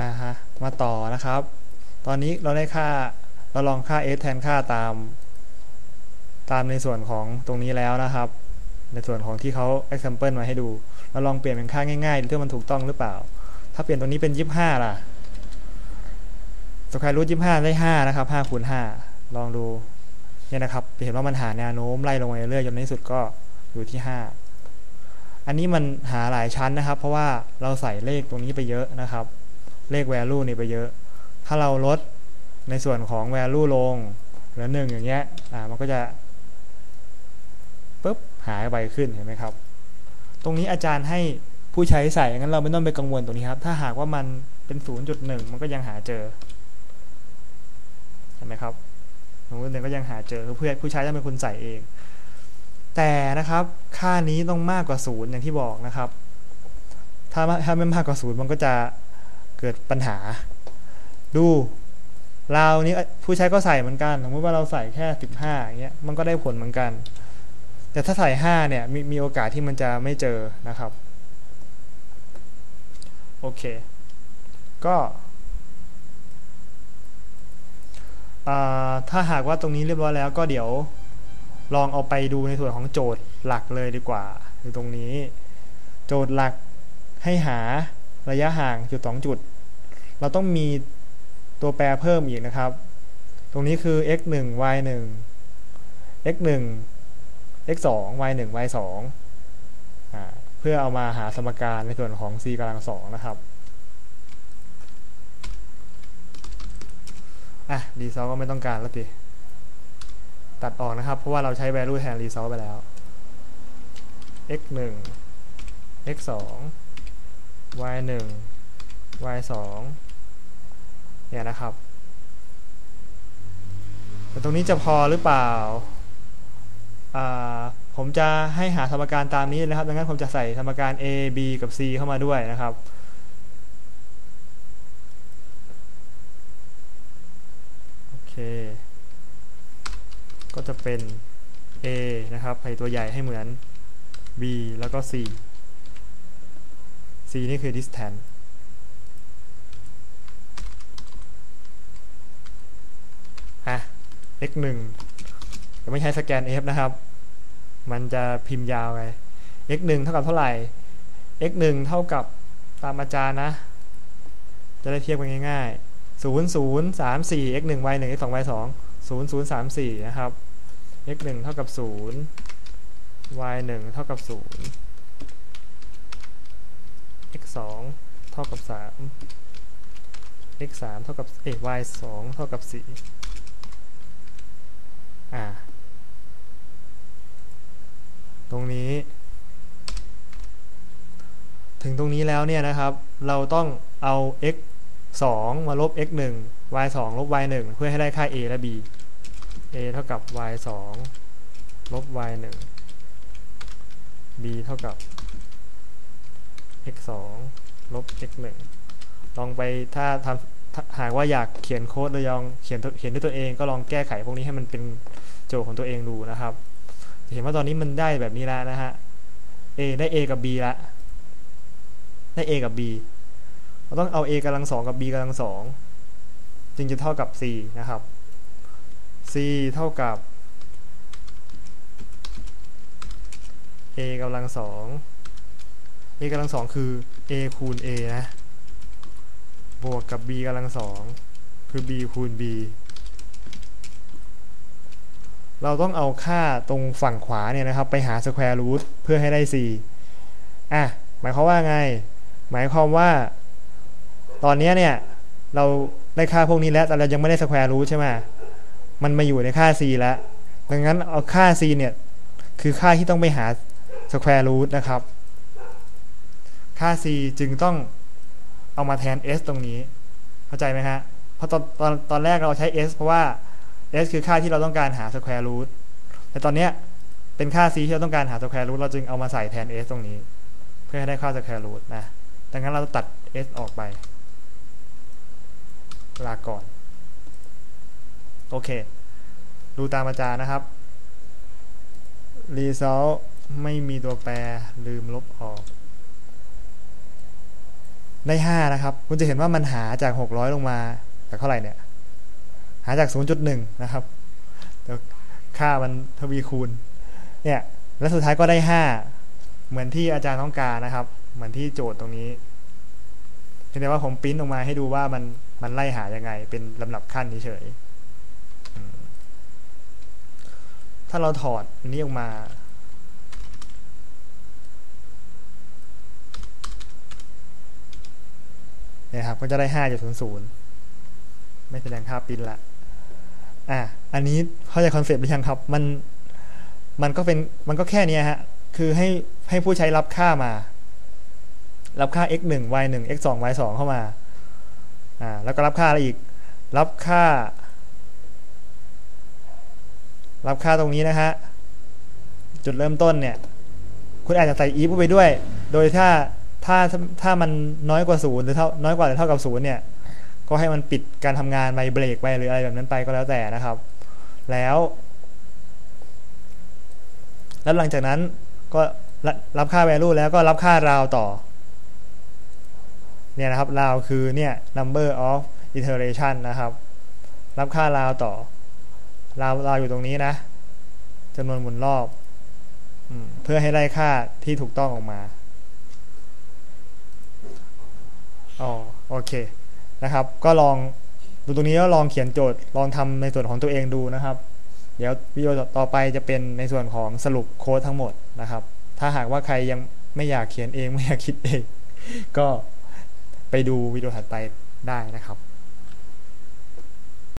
อ่าฮะมาต่อนะครับ ตอนนี้เราได้ค่าเราลองค่า s แทนค่าตาม ตามในส่วนของตรงนี้แล้วนะครับ ในส่วนของที่เขา example มาให้ดู เราลองเปลี่ยนเป็นค่าง่ายๆดูที่มันถูกต้องหรือเปล่า ถ้าเปลี่ยนตรงนี้เป็น 25 ล่ะสแควร์รูท25ได้5นะครับ5คูณ5ลองดูเนี่ยนะครับเห็นว่ามันหาแนวโน้มไล่ลงไปเรื่อยๆจนในที่สุดก็อยู่ที่5อันนี้มันหาหลายชั้นนะครับ เพราะว่าเราใส่เลขตรงนี้ไปเยอะนะครับ เลข value นี่ไปเยอะ ถ้าเราลดในส่วนของ value ลงเหลือหนึ่งอย่างเงี้ยอ่ามันก็จะปุ๊บหายไปขึ้นเห็นไหมครับ ตรงนี้อาจารย์ให้ผู้ใช้ใส่งั้นเราไม่ต้องไปกังวลตรงนี้ครับ ถ้าหากว่ามันเป็น 0.1 มันก็ยังหาเจอเห็นไหมครับ0.1ก็ยังหาเจอคือเพื่อผู้ใช้ต้องเป็นคนใส่เอง แต่นะครับ ค่านี้ต้องมากกว่า0อย่างที่บอกนะครับ ถ้าถ้าไม่มากกว่า0มันก็จะ เกิดปัญหา ดูเรานี้ผู้ใช้ก็ใส่เหมือนกัน สมมติว่าเราใส่แค่ 15อย่างเงี้ยมันก็ได้ผลเหมือนกัน แต่ถ้าใส่5เนี่ยมีมีโอกาสที่มันจะไม่เจอนะครับ โอเค ก็ถ้าหากว่าตรงนี้เรียบร้อยแล้วก็เดี๋ยวลองเอาไปดูในส่วนของโจทย์หลักเลยดีกว่าอยู่ตรงนี้ โจทย์หลักให้หา ระยะห่างจุด 2 จุด เราต้องมีตัวแปรเพิ่มอีกนะครับ ตรงนี้คือ x 1 y 1 x 1 x 2 y 1 y 2เพื่อเอามาหาสมการในส่วนของ c กำลังสองนะครับอะรีซอลก็ไม่ต้องการแล้วสิตัดออกนะครับ เพราะว่าเราใช้ value แทนรีซอลไปแล้ว x 1 x 2 y 1 y 2เนี่ยนะครับ แต่ตรงนี้จะพอหรือเปล่า ผมจะให้หาสมการตามนี้นะครับ ดังนั้นผมจะใส่สมการ a b กับ c เข้ามาด้วยนะครับโอเค ก็จะเป็น a นะครับใส่ตัวใหญ่ให้เหมือน b แล้วก็ c c นี่คือ distance อะ x 1จะไม่ใช้สแกน f นะครับ มันจะพิมพ์ยาวไง x 1เท่ากับเท่าไหร่ x 1เท่ากับตามอาจารย์นะ จะได้เทียบกันง่ายๆ 0 0 3 4 x 1 y 1 x 2 y 2 0 0 3 4 นะครับ x 1เท่ากับ 0 y 1เท่ากับ 0 2 เท่ากับ 3 x 3เท่ากับเอ้ y 2 เท่ากับ 4 อ่า ตรงนี้ ถึงตรงนี้แล้วเนี่ยนะครับ เราต้องเอา x 2 มาลบ x 1 y 2 ลบ y 1 เพื่อให้ได้ค่า a และ b a เท่ากับ y 2 ลบ y 1 b เท่ากับ x 2ลบ x 1ลองไปถ้าทำหากว่าอยากเขียนโค้ดโดยลองเขียนเขียนด้วยตัวเองก็ลองแก้ไขพวกนี้ให้มันเป็นโจทย์ของตัวเองดูนะครับเห็นว่าตอนนี้มันได้แบบนี้แล้วนะฮะ a ได้ a กับ b ละได้ a กับ b เราต้องเอา a กำลังสองกับ b กำลังสองจึงจะเท่ากับ c นะครับ c เท่ากับ a กำลังสอง a กำลังสองคือ a คูณ a นะ บวกกับ b กำลังสองคือ b คูณ b เราต้องเอาค่าตรงฝั่งขวาเนี่ยนะครับ ไปหา square root เพื่อให้ได้ c อะ หมายความว่าไง หมายความว่า ตอนนี้เนี่ย เราได้ค่าพวกนี้แล้ว แต่เรายังไม่ได้ square root ใช่ไหมมันมาอยู่ในค่า c แล้ว ดังนั้นเอาค่า c เนี่ย คือค่าที่ต้องไปหา square root นะครับ ค่า c จึงต้องเอามาแทน s ตรงนี้ เข้าใจไหมฮะ เพราะตอนตอนตอนแรกเราใช้ s เพราะว่า s คือค่าที่เราต้องการหา square root แต่ตอนเนี้ยเป็นค่า c ที่เราต้องการหา square root เราจึงเอามาใส่แทน s ตรงนี้ เพื่อให้ได้ค่า square root นะ ดังนั้นเราตัด s ออกไป ลาก่อน โอเค ดูตามอาจารย์นะครับ result ไม่มีตัวแปรลืมลบออก ได้5นะครับ คุณจะเห็นว่ามันหาจาก 600 ลงมาจากเท่าไหร่เนี่ย หาจาก 0.1 นะครับค่ามันทวีคูณ เนี่ย แล้วสุดท้ายก็ได้ 5 เหมือนที่อาจารย์ต้องการนะครับ เหมือนที่โจทย์ตรงนี้เพียงแต่ว่าผมปริ้นออกมาให้ดูว่ามันมันไล่หายังไง เป็นลำดับขั้นเฉยถ้าเราถอดอันนี้ออกมา เนี่ยครับ ก็จะได้5.00ไม่แสดงค่าปิ้นละ อะ อันนี้เข้าใจคอนเซปต์หรือยังครับ มัน มันก็เป็น มันก็แค่นี้ฮะ คือให้ ให้ผู้ใช้รับค่ามา รับค่า x 1 y 1 x 2 y 2เข้ามา อ่า แล้วก็รับค่าอะไรอีก รับค่า รับค่าตรงนี้นะฮะ จุดเริ่มต้นเนี่ย คุณอาจจะใส่ if ไปด้วย โดยถ้า ถ้าถ้ามันน้อยกว่าศูนย์หรือเท่าน้อยกว่าหรือเท่ากับศูนย์เนี่ย ก็ให้มันปิดการทำงานไปเบรกไปหรืออะไรแบบนั้นไปก็แล้วแต่นะครับ แล้ว แล้วหลังจากนั้นก็รับค่า value แล้วก็รับค่าราวต่อ เนี่ยนะครับราวคือเนี่ย number of iteration นะครับ รับค่าราวต่อราวราวอยู่ตรงนี้นะจำนวนหมุนรอบอเพื่อให้ได้ค่าที่ถูกต้องออกมา อ๋อโอเคนะครับ ก็ลองดูตรงนี้แล้วลองเขียนโจทย์ลองทำในส่วนของตัวเองดูนะครับ เดี๋ยววิดีโอต่อไปจะเป็นในส่วนของสรุปโค้ดทั้งหมดนะครับ ถ้าหากว่าใครยังไม่อยากเขียนเองไม่อยากคิดเอง ก็ไปดูวิดีโอถัดไปได้นะครับ